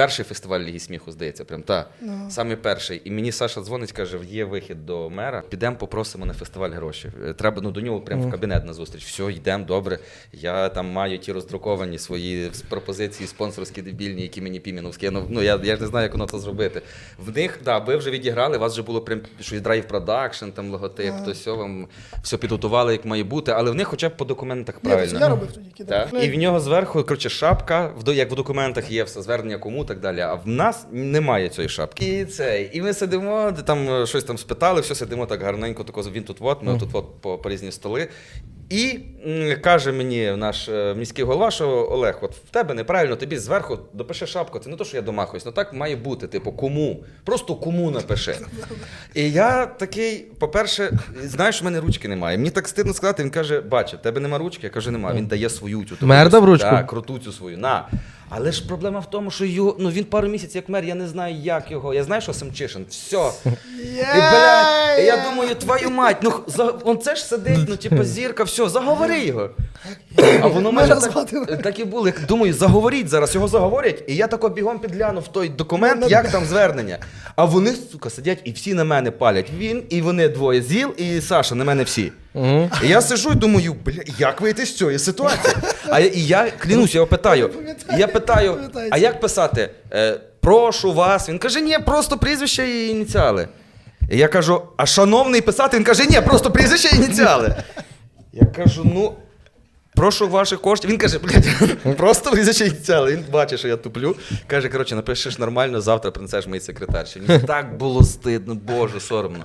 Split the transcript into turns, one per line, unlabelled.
перший фестиваль Ліги сміху, здається, прям та. Самий перший. І мені Саша дзвонить, каже: є вихід до мера. Підемо, попросимо на фестиваль гроші. Е, Треба ну до нього прямо в кабінет на зустріч. Все, йдемо, добре. Я там маю ті роздруковані свої пропозиції спонсорські дебільні, які мені Пімінов скинув. Ну я, я ж не знаю, як воно це зробити. В них, да, ви вже відіграли, у вас вже було прям щось драйв продакшн, там логотип, то все вам все підготували, як має бути, але в них хоча б по документах правильно.
я робив тоді кидав.
І в нього зверху, коротше, шапка, як в документах є все, звернення кому так далі. А в нас немає цієї шапки. І цей. І ми сидимо, там е, щось там спитали, все сидимо так гарненько, тако, він тут от, ми тут от по, по різні столи. І каже мені наш е, міський голова, що Олег, от в тебе неправильно, тобі зверху допиши шапку. Це не то, що я домахуюсь, ну так має бути. Типу, кому? Просто кому напиши. І я такий, по-перше, знаєш, в мене ручки немає. Мені так стидно сказати, він каже: бачив, в тебе нема ручки. Я кажу, нема. Він дає свою цю.
Мер
таку,
дав ручку?
Так, круту цю свою. На. Але ж проблема в тому, що його, ну він пару місяців як мер, я не знаю, як його. Я знаю, що Семчишин. Все. І, блядь, і я думаю, твою мать, ну за, он це ж сидить, ну типу зірка, все, заговори його. А воно мене так, так і було. Я Думаю, заговоріть зараз, його заговорять, і я тако бігом підглянув той документ, як там звернення. А вони, сука, сидять і всі на мене палять. Він і вони двоє зіл, і Саша, на мене всі. І я сижу і думаю, бля, як вийти з цієї ситуації? А я, і я клянусь, я його питаю.
Пам'ятаю,
Я питаю, а як писати? Е, прошу вас. Він каже, ні, просто прізвище і ініціали. І я кажу, а шановний писати? Він каже, ні, просто прізвище і ініціали. Я кажу, ну. Прошу ваших коштів. Він каже, блядь, просто прізвище ініціали. Він бачить, що я туплю. Каже, коротше, напишеш нормально, завтра принесеш моїй секретарші. Мені так було стидно, боже, соромно.